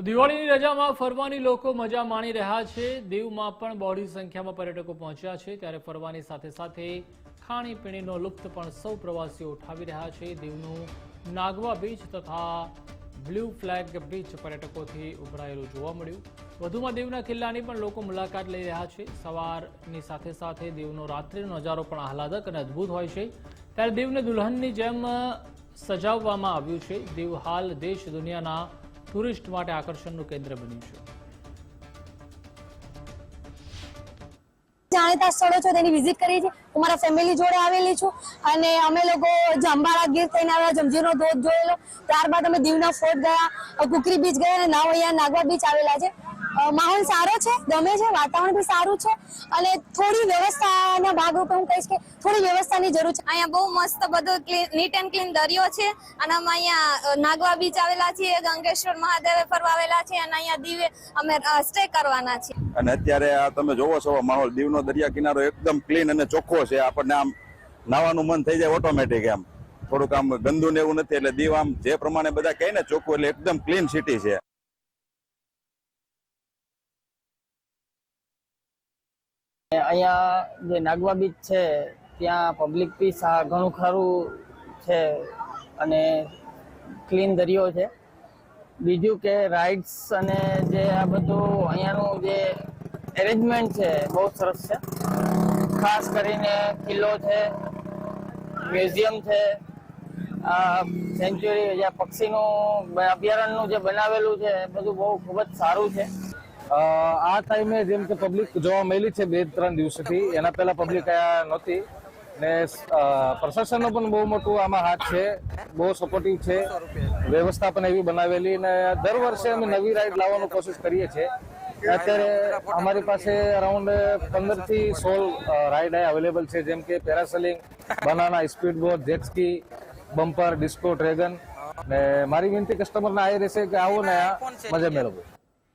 તો દિવાળીની રજામાં ફરવાની લોકો મજા માણી રહ્યા છે. દીવમાં પણ બહોળી સંખ્યામાં પર્યટકો પહોંચ્યા છે. ત્યારે ફરવાની સાથે સાથે ખાણીપીણીનો લુપ્ત પણ સૌ પ્રવાસીઓ ઉઠાવી રહ્યા છે. દીવનું નાગવા બીચ તથા બ્લુ ફ્લેગ બીચ પર્યટકોથી ઉભરાયેલું જોવા મળ્યું. વધુમાં દીવના કિલ્લાની પણ લોકો મુલાકાત લઈ રહ્યા છે. સવારની સાથે સાથે દીવનો રાત્રિનો નજારો પણ આહલાદક અને અદ્ભુત હોય છે. ત્યારે દીવને દુલ્હનની જેમ સજાવવામાં આવ્યું છે. દીવ હાલ દેશ દુનિયાના ટુરિસ્ટ માટે આકર્ષણનું કેન્દ્ર બન્યું છે. જાણીતા સ્થળો છે, તેની વિઝિટ કરી છે. હું મારા ફેમિલી જોડે આવેલી છું અને અમે લોકો જાંબાળા ગીર થઈને આવ્યા જમજીરનો ધોધ જોયેલો. ત્યારબાદ અમે દીવના ફોર્ટ ગયા કુકરી બીચ ગયા અને નાવ અહીંયા નાગવા બીચ આવેલા છે. માહોલ સારો છે ગમે છે વાતાવરણ બી સારું છે અને થોડી વ્યવસ્થાના ભાગરૂપે હું કહીશ કે થોડી વ્યવસ્થાની જરૂર છે. અહીંયા બહુ મસ્ત બધો નીટ એન્ડ ક્લીન દરિયો છે અને અમે અહીંયા નાગવા બીચ આવેલા છીએ ગંગેશ્વર મહાદેવે ફરવા આવેલા છીએ અને અહીંયા દીવે અમે સ્ટે કરવાના છીએ. અને અત્યારે આ તમે જોવો છો માહોલ દીવનો દરિયા કિનારો એકદમ ક્લીન અને ચોખ્ખો છે આપણને આમ નાવાનું મન થઈ જાય ઓટોમેટિક એમ. થોડુંક આમ ગંદુ ને એવું નથી એટલે દીવ આમ જે પ્રમાણે બધા કહે ને ચોખ્ખું એટલે એકદમ ક્લીન સિટી છે. અહીંયા જે નાગવા બીચ છે, ત્યાં પબ્લિક બી સા- ઘણું ખરું છે અને ક્લીન દરિયો છે. બીજું કે રાઇડ્સ અને જે આ બધું અહીંયાનું જે એરેન્જમેન્ટ છે, બહુ સરસ છે. ખાસ કરીને કિલ્લો છે મ્યુઝિયમ છે સેન્ચ્યુરી જે પક્ષીનું અભયારણ્યનું જે બનાવેલું છે બધું બહુ ખૂબ જ સારું છે. આ ટાઈમે જેમ કે પબ્લિક જોવા મળેલી છે બે ત્રણ દિવસથી એના પહેલા પબ્લિક અહીંયા નહોતી. ને પ્રશાસનનો પણ બહુ મોટું આમાં હાથ છે બહુ સપોર્ટિવ છે. વ્યવસ્થા પણ એવી બનાવેલી ને દર વર્ષે અમે નવી રાઈડ લાવવાનો કોશિશ કરીએ છીએ. અત્યારે અમારી પાસે અરાઉન્ડ પંદરથી સોળ રાઈડ અવેલેબલ છે. જેમ કે parasailing banana speed boat jet ski bumper disco dragon ને મારી વિનંતી કસ્ટમરને આ રહેશે કે આવો ને આ મજા મેળવો.